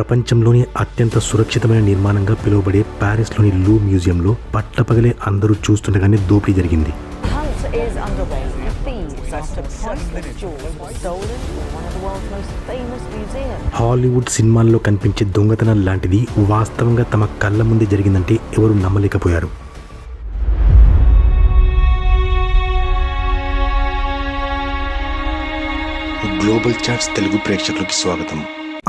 ప్రపంచంలోని అత్యంత సురక్షితమైన నిర్మాణంగా పిలువబడే ప్యారిస్లోని లూ మ్యూజియంలో పట్టపగలే అందరూ చూస్తుండగానే దోపిడీ జరిగింది. హాలీవుడ్ సినిమాల్లో కనిపించే దొంగతనం లాంటిది వాస్తవంగా తమ కళ్ళ ముందే జరిగిందంటే ఎవరు నమ్మలేకపోయారు. గ్లోబల్ చాట్స్ తెలుగు ప్రేక్షకులకి స్వాగతం.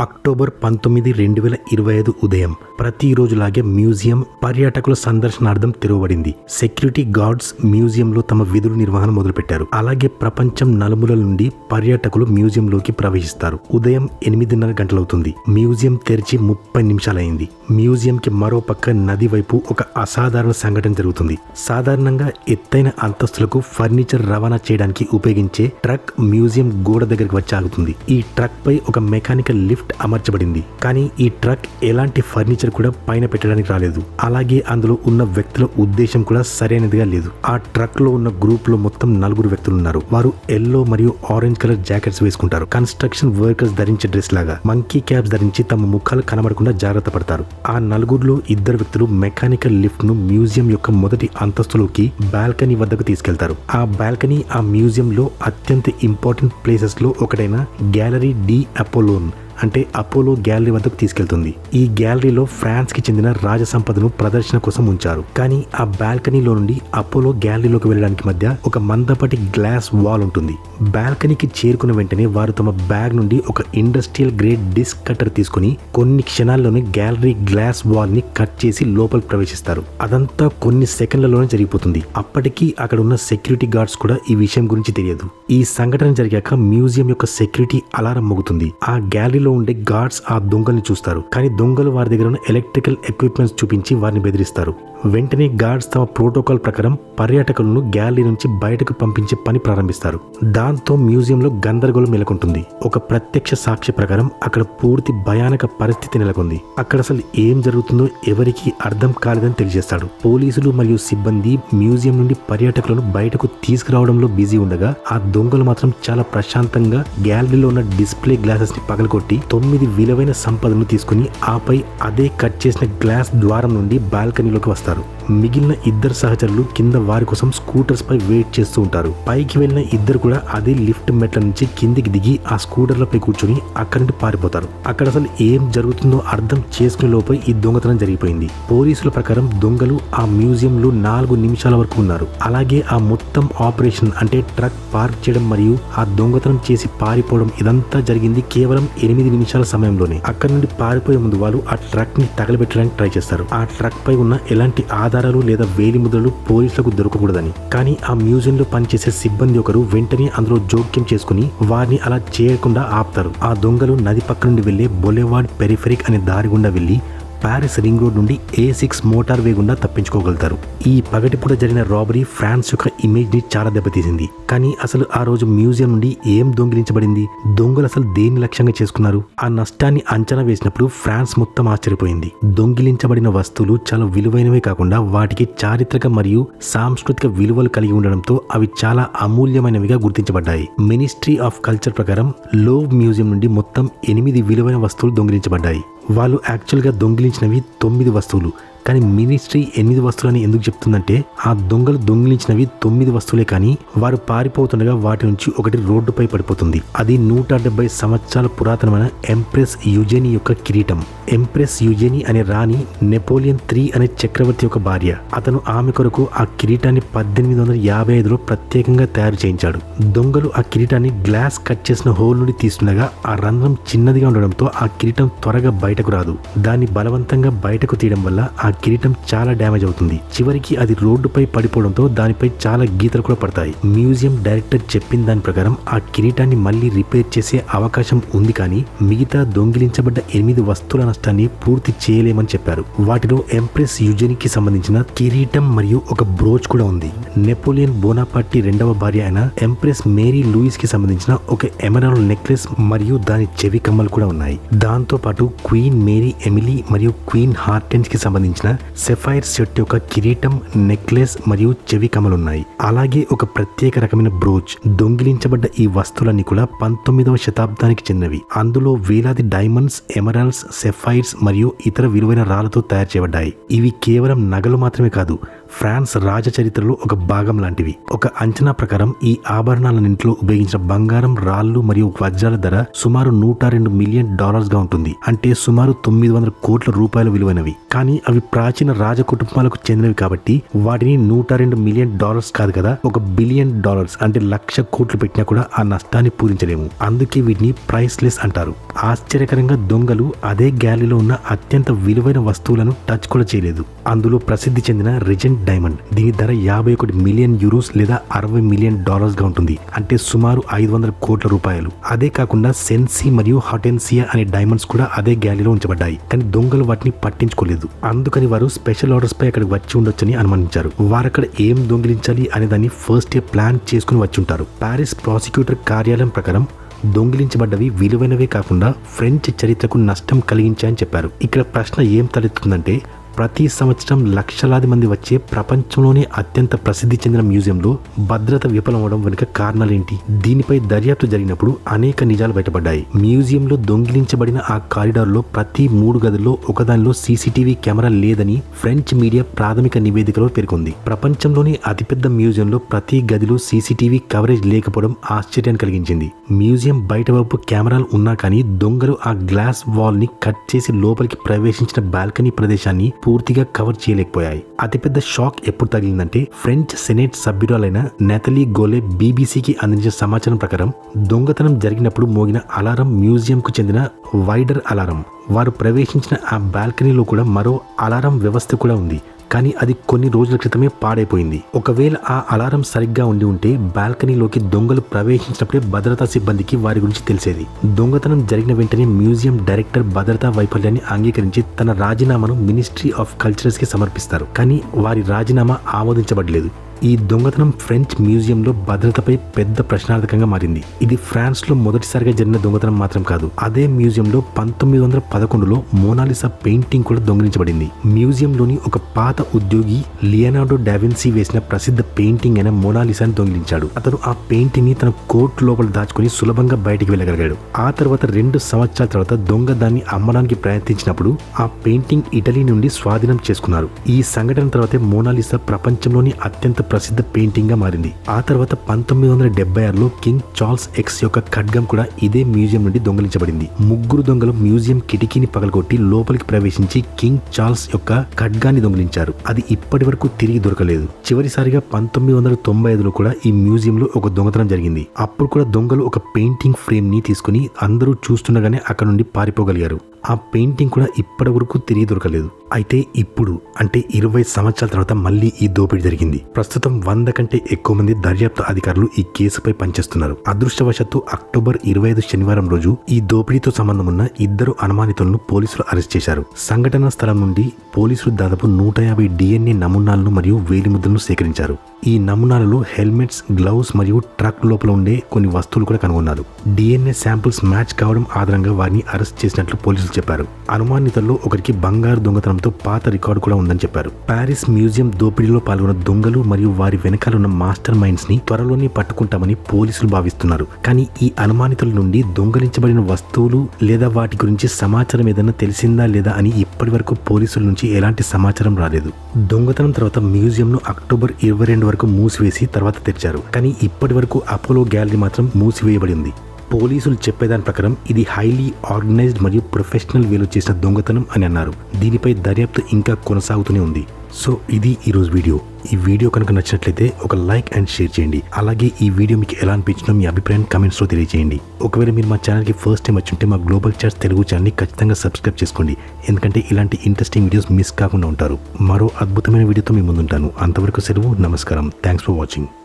అక్టోబర్ పంతొమ్మిది రెండు వేల ఇరవై ఐదు ఉదయం. ప్రతిరోజులాగే మ్యూజియం పర్యాటకుల సందర్శనార్థం తెరవబడింది. సెక్యూరిటీ గార్డ్స్ మ్యూజియంలో తమ విధులు నిర్వహణ మొదలుపెట్టారు. అలాగే ప్రపంచం నలుమూలల నుండి పర్యాటకులు మ్యూజియంలోకి ప్రవేశిస్తారు. ఉదయం ఎనిమిదిన్నర గంటలవుతుంది. మ్యూజియం తెరిచి ముప్పై నిమిషాలైంది మ్యూజియంకి మరో పక్క నది వైపు ఒక అసాధారణ సంఘటన జరుగుతుంది. సాధారణంగా ఎత్తైన అంతస్తులకు ఫర్నిచర్ రవాణా చేయడానికి ఉపయోగించే ట్రక్ మ్యూజియం గోడ దగ్గరికి వచ్చి ఆగుతుంది. ఈ ట్రక్ పై ఒక మెకానికల్ లిఫ్ట్ అమర్చబడింది. కానీ ఈ ట్రక్ ఎలాంటి ఫర్నిచర్ కూడా పైన పెట్టడానికి రాలేదు. అలాగే అందులో ఉన్న వ్యక్తుల ఉద్దేశం కూడా సరైనదిగా లేదు. ఆ ట్రక్లో ఉన్న గ్రూప్లో మొత్తం నలుగురు వ్యక్తులు ఉన్నారు. వారు ఎల్లో మరియు ఆరెంజ్ కలర్ జాకెట్స్ వేసుకుంటారు. కన్స్ట్రక్షన్ వర్కర్స్ ధరించే డ్రెస్ లాగా. మంకీ క్యాప్స్ ధరించి తమ ముఖాలు కనబడకుండా జాగ్రత్త పడతారు. ఆ నలుగురులో ఇద్దరు వ్యక్తులు మెకానికల్ లిఫ్ట్ను మ్యూజియం యొక్క మొదటి అంతస్తులోకి బాల్కనీ వద్దకు తీసుకెళ్తారు. ఆ బాల్కనీ ఆ మ్యూజియం లో అత్యంత ఇంపార్టెంట్ ప్లేసెస్లో ఒకటైన గ్యాలరీ డి అపోలోన్. అంటే అపోలో గ్యాలరీ వద్దకు తీసుకెళ్తుంది. ఈ గ్యాలరీలో ఫ్రాన్స్కి చెందిన రాజ సంపదను ప్రదర్శన కోసం ఉంచారు. కానీ ఆ బాల్కనీలో నుండి అపోలో గ్యాలరీలోకి వెళ్ళడానికి మధ్య ఒక మందపాటి గ్లాస్ వాల్ ఉంటుంది. బాల్కనీకి చేరుకున్న వెంటనే వారు తమ బ్యాగ్ నుండి ఒక ఇండస్ట్రియల్ గ్రేడ్ డిస్క్ కట్టర్ తీసుకుని కొన్ని క్షణాల్లోనే గ్యాలరీ గ్లాస్ వాల్ని కట్ చేసి లోపలికి ప్రవేశిస్తారు. అదంతా కొన్ని సెకండ్లలోనే జరిగిపోతుంది. అప్పటికీ అక్కడ ఉన్న సెక్యూరిటీ గార్డ్స్ కూడా ఈ విషయం గురించి తెలియదు. ఈ సంఘటన జరిగాక మ్యూజియం యొక్క సెక్యూరిటీ అలారం మోగుతుంది. ఆ గ్యాలరీలో ఉండే గార్డ్స్ ఆ దొంగల్ని చూస్తారు. కానీ దొంగలు వారి దగ్గర ఉన్న ఎలక్ట్రికల్ ఎక్విప్మెంట్స్ చూపించి వారిని బెదిరిస్తారు. వెంటనే గార్డ్స్ తమ ప్రోటోకాల్ ప్రకారం పర్యాటకులను గ్యాలరీ నుంచి బయటకు పంపించే పని ప్రారంభిస్తారు. దాంతో మ్యూజియంలో గందరగోళం నెలకొంటుంది. ఒక ప్రత్యక్ష సాక్షి ప్రకారం అక్కడ పూర్తి భయానక పరిస్థితి నెలకొంది. అక్కడ అసలు ఏం జరుగుతుందో ఎవరికి అర్థం కాలేదని తెలియజేస్తాడు. పోలీసులు మరియు సిబ్బంది మ్యూజియం నుండి పర్యాటకులను బయటకు తీసుకురావడంలో బిజీ ఉండగా ఆ దొంగలు మాత్రం చాలా ప్రశాంతంగా గ్యాలరీలో ఉన్న డిస్ప్లే గ్లాసెస్ని పగలగొట్టి తొమ్మిది విలువైన సంపదను తీసుకుని ఆపై అదే కట్ చేసిన గ్లాస్ ద్వారం నుండి బాల్కనీలోకి వస్తారు. మిగిలిన ఇద్దరు సహచరులు కింద వారి కోసం స్కూటర్స్ పై వెయిట్ చేస్తూ ఉంటారు. పైకి వెళ్ళిన ఇద్దరు కూడా అదే లిఫ్ట్ మెట్ల నుంచి కిందికి దిగి ఆ స్కూటర్లపై కూర్చొని అక్కడి నుండి పారిపోతారు. అక్కడ అసలు ఏం జరుగుతుందో అర్థం చేసుకునే లోపే ఈ దొంగతనం జరిగిపోయింది. పోలీసుల ప్రకారం దొంగలు ఆ మ్యూజియంలో నాలుగు నిమిషాల వరకు ఉన్నారు. అలాగే ఆ మొత్తం ఆపరేషన్ అంటే ట్రక్ పార్క్ చేయడం మరియు ఆ దొంగతనం చేసి పారిపోవడం ఇదంతా జరిగింది కేవలం ఎనిమిది నిమిషాల సమయంలోనే. అక్కడి నుండి పారిపోయే ముందు వాళ్ళు ఆ ట్రక్ని తగలబెట్టడానికి ట్రై చేస్తారు. ఆ ట్రక్ పై ఉన్న ఎలాంటి ఆధారాలు లేదా వేలిముద్రలు పోలీసులకు దొరకకూడదని. కానీ ఆ మ్యూజియంలో పనిచేసే సిబ్బంది ఒకరు వెంటనే అందులో జోక్యం చేసుకుని వారిని అలా చేయకుండా ఆపుతారు. ఆ దొంగలు నది పక్క నుండి వెళ్ళే బొలెవార్డ్ పెరిఫెరిక్ అనే దారి గుండా వెళ్ళి పారిస్ రింగ్ రోడ్ నుండి ఏ సిక్స్ మోటార్ వే గుండా తప్పించుకోగలుగుతారు. ఈ పగటిపూట జరిగిన రాబరీ ఫ్రాన్స్ యొక్క ఇమేజ్ని చాలా దెబ్బతీసింది. కానీ అసలు ఆ రోజు మ్యూజియం నుండి ఏం దొంగిలించబడింది? దొంగలు అసలు దేన్ని లక్ష్యంగా చేసుకున్నారు? ఆ నష్టాన్ని అంచనా వేసినప్పుడు ఫ్రాన్స్ మొత్తం ఆశ్చర్యపోయింది. దొంగిలించబడిన వస్తువులు చాలా విలువైనవే కాకుండా వాటికి చారిత్రక మరియు సాంస్కృతిక విలువలు కలిగి ఉండడంతో అవి చాలా అమూల్యమైనవిగా గుర్తించబడ్డాయి. మినిస్ట్రీ ఆఫ్ కల్చర్ ప్రకారం లోవ్ మ్యూజియం నుండి మొత్తం ఎనిమిది విలువైన వస్తువులు దొంగిలించబడ్డాయి. వాళ్ళు యాక్చువల్గా దొంగిలించినవి తొమ్మిది వస్తువులు. కానీ మినిస్ట్రీ ఎనిమిది వస్తువులని ఎందుకు చెప్తుందంటే ఆ దొంగలు దొంగిలించినవి తొమ్మిది వస్తువులే కానీ వారు పారిపోతుండగా వాటి నుంచి ఒకటి రోడ్డుపై పడిపోతుంది. అది నూట డెబ్బై సంవత్సరాల పురాతనమైన ఎంప్రెస్ యుజెని యొక్క కిరీటం. ఎంప్రెస్ యుజెని అనే రాణి నెపోలియన్ త్రీ అనే చక్రవర్తి యొక్క భార్య. అతను ఆమె కొరకు ఆ కిరీటాన్ని పద్దెనిమిది వందల యాభై ఐదులో ప్రత్యేకంగా తయారు చేయించాడు. దొంగలు ఆ కిరీటాన్ని గ్లాస్ కట్ చేసిన హోల్ నుండి తీస్తుండగా ఆ రంధ్రం చిన్నదిగా ఉండడంతో ఆ కిరీటం త్వరగా బయటకు రాదు. దాన్ని బలవంతంగా బయటకు తీయడం వల్ల ఆ కిరీటం చాలా డ్యామేజ్ అవుతుంది. చివరికి అది రోడ్డుపై పడిపోవడంతో దానిపై చాలా గీతలు కూడా పడతాయి. మ్యూజియం డైరెక్టర్ చెప్పిన దాని ప్రకారం ఆ కిరీటాన్ని మళ్ళీ రిపేర్ చేసే అవకాశం ఉంది కానీ మిగతా దొంగిలించబడ్డ ఎనిమిది వస్తువుల నష్టాన్ని పూర్తి చేయలేమని చెప్పారు. వాటిలో ఎంప్రెస్ యుజనికి సంబంధించిన కిరీటం మరియు ఒక బ్రోచ్ కూడా ఉంది. నెపోలియన్ బోనాపార్టీ రెండవ భార్య అయిన ఎంప్రెస్ మేరీ లూయిస్కి సంబంధించిన ఒక ఎమరాల్ నెక్లెస్ మరియు దాని చెవి కమ్మలు కూడా ఉన్నాయి. దాంతో పాటు క్వీన్ మేరీ ఎమిలీ మరియు క్వీన్ హార్టెన్స్కి సంబంధించిన సంబంధించిన సెఫైర్ సెట్ యొక్క కిరీటం నెక్లెస్ మరియు చెవి కమలున్నాయి. అలాగే ఒక ప్రత్యేక రకమైన బ్రోచ్ దొంగిలించబడ్డ ఈ వస్తువులన్నీ కూడా పంతొమ్మిదవ శతాబ్దానికి చెందినవి. అందులో వేలాది డైమండ్స్ ఎమరాల్డ్స్ సెఫైర్స్ మరియు ఇతర విలువైన రాళ్ళతో తయారు చేయబడ్డాయి. ఇవి కేవలం నగలు మాత్రమే కాదు ఫ్రాన్స్ రాజ చరిత్రలో ఒక భాగం లాంటివి. ఒక అంచనా ప్రకారం ఈ ఆభరణాలన్నింటిలో ఉపయోగించిన బంగారం రాళ్ళు మరియు వజ్రాల ధర సుమారు నూట రెండు మిలియన్ డాలర్స్గా ఉంటుంది. అంటే సుమారు తొమ్మిది వందల కోట్ల రూపాయల విలువైనవి. కానీ అవి ప్రాచీన రాజ కుటుంబాలకు చెందినవి కాబట్టి వాటిని నూట రెండు మిలియన్ డాలర్స్ కాదు కదా ఒక బిలియన్ డాలర్స్ అంటే లక్ష కోట్లు పెట్టినా కూడా ఆ నష్టాన్ని పూరించలేము. అందుకే వీటిని ప్రైస్లెస్ అంటారు. ఆశ్చర్యకరంగా దొంగలు అదే గ్యాలీలో ఉన్న అత్యంత విలువైన వస్తువులను టచ్ కూడా చేయలేదు. అందులో ప్రసిద్ధి చెందిన రిజెంట్ డైమండ్. దీని ధర యాభై ఒకటి మిలియన్ యూరోస్ లేదా అరవై మిలియన్ డాలర్స్గా ఉంటుంది. అంటే సుమారు ఐదు వందల కోట్ల రూపాయలు. అదే కాకుండా సెన్సీ మరియు హాటెన్సియా అనే డైమండ్స్ కూడా అదే గ్యాలీలో ఉంచబడ్డాయి. కానీ దొంగలు వాటిని పట్టించుకోలేదు. అందుకని వారు స్పెషల్ ఆర్డర్స్ పై అక్కడికి వచ్చి ఉండొచ్చని అనుమానించారు. వారు అక్కడ ఏం దొంగిలించాలి అనే దాన్ని ఫస్ట్ ఇయర్ ప్లాన్ చేసుకుని వచ్చి ఉంటారు. పారిస్ ప్రాసిక్యూటర్ కార్యాలయం ప్రకారం దొంగిలించబడ్డవి విలువైనవే కాకుండా ఫ్రెంచ్ చరిత్రకు నష్టం కలిగించాయని చెప్పారు. ఇక్కడ ప్రశ్న ఏం తలెత్తుతుందంటే ప్రతి సంవత్సరం లక్షలాది మంది వచ్చే ప్రపంచంలోనే అత్యంత ప్రసిద్ధి చెందిన మ్యూజియంలో భద్రత విఫలమవడం వెనుక కారణాలేంటి? దీనిపై దర్యాప్తు జరిగినప్పుడు అనేక నిజాలు బయటపడ్డాయి. మ్యూజియంలో దొంగిలించబడిన ఆ కారిడార్లో ప్రతి మూడు గదుల్లో ఒకదానిలో సీసీటీవీ కెమెరా లేదని ఫ్రెంచ్ మీడియా ప్రాథమిక నివేదికలో పేర్కొంది. ప్రపంచంలోని అతిపెద్ద మ్యూజియంలో ప్రతి గదిలో సీసీటీవీ కవరేజ్ లేకపోవడం ఆశ్చర్యాన్ని కలిగించింది. మ్యూజియం బయట వైపు కెమెరాలు ఉన్నా కానీ దొంగలు ఆ గ్లాస్ వాల్ని కట్ చేసి లోపలికి ప్రవేశించిన బాల్కనీ ప్రదేశాన్ని పూర్తిగా కవర్ చేయలేకపోయాయి. అతిపెద్ద షాక్ ఎప్పుడు తగిలిందంటే ఫ్రెంచ్ సెనేట్ సభ్యురాలైన నెతలీ గోలే బీబీసీకి అందించిన సమాచారం ప్రకారం దొంగతనం జరిగినప్పుడు మోగిన అలారం మ్యూజియంకు చెందిన వైడర్ అలారం. వారు ప్రవేశించిన ఆ బాల్కనీలో కూడా మరో అలారం వ్యవస్థ కూడా ఉంది. కానీ అది కొన్ని రోజుల క్రితమే పాడైపోయింది. ఒకవేళ ఆ అలారం సరిగ్గా ఉండి ఉంటే బాల్కనీలోకి దొంగలు ప్రవేశించినప్పుడే భద్రతా సిబ్బందికి వారి గురించి తెలిసేది. దొంగతనం జరిగిన వెంటనే మ్యూజియం డైరెక్టర్ భద్రతా వైఫల్యాన్ని అంగీకరించి తన రాజీనామాను మినిస్ట్రీ ఆఫ్ కల్చర్స్కి సమర్పిస్తారు. కానీ వారి రాజీనామా ఆమోదించబడలేదు. ఈ దొంగతనం ఫ్రెంచ్ మ్యూజియంలో భద్రతపై పెద్ద ప్రశ్నార్థకంగా మారింది. ఇది ఫ్రాన్స్లో మొదటిసారిగా జరిగిన దొంగతనం మాత్రం కాదు. అదే మ్యూజియంలో పంతొమ్మిది వందల పదకొండులో మోనాలిసా పెయింటింగ్ కూడా దొంగిలించబడింది. మ్యూజియంలోని ఒక పాత ఉద్యోగి లియనార్డో డావిన్సీ వేసిన ప్రసిద్ధ పెయింటింగ్ అయిన మోనాలిసాని దొంగిలించాడు. అతను ఆ పెయింటింగ్ని తన కోర్టు లోపల దాచుకుని సులభంగా బయటికి వెళ్ళగలిగాడు. ఆ తర్వాత రెండు సంవత్సరాల తర్వాత దొంగ దాన్ని అమ్మడానికి ప్రయత్నించినప్పుడు ఆ పెయింటింగ్ ఇటలీ నుండి స్వాధీనం చేసుకున్నారు. ఈ సంఘటన తర్వాతే మోనాలిసా ప్రపంచంలోని అత్యంత ప్రసిద్ధ పెయింటింగ్గా మారింది. ఆ తర్వాత పంతొమ్మిది వందల డెబ్బై ఆరులో కింగ్ చార్ల్స్ ఎక్స్ యొక్క ఖడ్గం కూడా ఇదే మ్యూజియం నుండి దొంగిలించబడింది. ముగ్గురు దొంగలు మ్యూజియం కిటికీని పగలగొట్టి లోపలికి ప్రవేశించి కింగ్ చార్ల్స్ యొక్క ఖడ్గాన్ని దొంగిలించారు. అది ఇప్పటి వరకు తిరిగి దొరకలేదు. చివరిసారిగా పంతొమ్మిది వందల తొంభై ఐదులో కూడా ఈ మ్యూజియంలో ఒక దొంగతనం జరిగింది. అప్పుడు కూడా దొంగలు ఒక పెయింటింగ్ ఫ్రేమ్ని తీసుకుని అందరూ చూస్తుండగానే అక్కడ నుండి పారిపోగలిగారు. ఆ పెయింటింగ్ కూడా ఇప్పటి వరకు తిరిగి దొరకలేదు. అయితే ఇప్పుడు అంటే ఇరవై సంవత్సరాల తర్వాత మళ్ళీ ఈ దోపిడీ జరిగింది. ప్రస్తుతం వంద కంటే ఎక్కువ మంది దర్యాప్తు అధికారులు ఈ కేసుపై పనిచేస్తున్నారు. అదృష్టవశాత్తు అక్టోబర్ ఇరవై ఐదు శనివారం రోజు ఈ దోపిడీతో సంబంధం ఉన్న ఇద్దరు అనుమానితులను పోలీసులు అరెస్ట్ చేశారు. సంఘటనా స్థలం నుండి పోలీసులు దాదాపు నూట యాభై డిఎన్ఏ నమూనాలను మరియు వేలిముద్రలను సేకరించారు. ఈ నమూనాలలో హెల్మెట్స్ గ్లౌస్ మరియు ట్రక్ లోపల ఉండే కొన్ని వస్తువులు కూడా కనుగొన్నారు. డిఎన్ఏ శాంపిల్స్ మ్యాచ్ కావడం ఆధారంగా వారిని అరెస్ట్ చేసినట్లు పోలీసులు చెప్పారు. అనుమానితుల్లో ఒకరికి బంగారు దొంగతనంతో పాత రికార్డు కూడా ఉందని చెప్పారు. ప్యారిస్ మ్యూజియం దోపిడీలో పాల్గొన్న దొంగలు మరియు వారి వెనకాల ఉన్న మాస్టర్ మైండ్స్ని త్వరలోనే పట్టుకుంటామని పోలీసులు భావిస్తున్నారు. కానీ ఈ అనుమానితుల నుండి దొంగలించబడిన వస్తువులు లేదా వాటి గురించి సమాచారం ఏదైనా తెలిసిందా లేదా అని ఇప్పటి వరకు పోలీసుల నుంచి ఎలాంటి సమాచారం రాలేదు. దొంగతనం తర్వాత మ్యూజియంను అక్టోబర్ ఇరవై రెండు వరకు మూసివేసి తర్వాత తెరిచారు. కానీ ఇప్పటి వరకు అపోలో గ్యాలరీ మాత్రం మూసివేయబడి ఉంది పోలీసులు చెప్పేదాని ప్రకారం ఇది హైలీ ఆర్గనైజ్డ్ మరియు ప్రొఫెషనల్ వేలో చేసిన దొంగతనం అని అన్నారు. దీనిపై దర్యాప్తు ఇంకా కొనసాగుతూనే ఉంది. సో ఇది ఈరోజు వీడియో. ఈ వీడియో కనుక నచ్చినట్లయితే ఒక లైక్ అండ్ షేర్ చేయండి. అలాగే ఈ వీడియో మీకు ఎలా అనిపించినో మీ అభిప్రాయం కమెంట్స్లో తెలియజేయండి. ఒకవేళ మీరు మా ఛానల్కి ఫస్ట్ టైం వచ్చి ఉంటే మా గ్లోబల్ చార్ట్స్ తెలుగు ఛానల్ని ఖచ్చితంగా సబ్స్క్రైబ్ చేసుకోండి. ఎందుకంటే ఇలాంటి ఇంట్రెస్టింగ్ వీడియోస్ మిస్ కాకుండా ఉంటారు. మరో అద్భుతమైన వీడియోతో మీ ముందుంటాను. అంతవరకు సెలవు నమస్కారం. Thanks for watching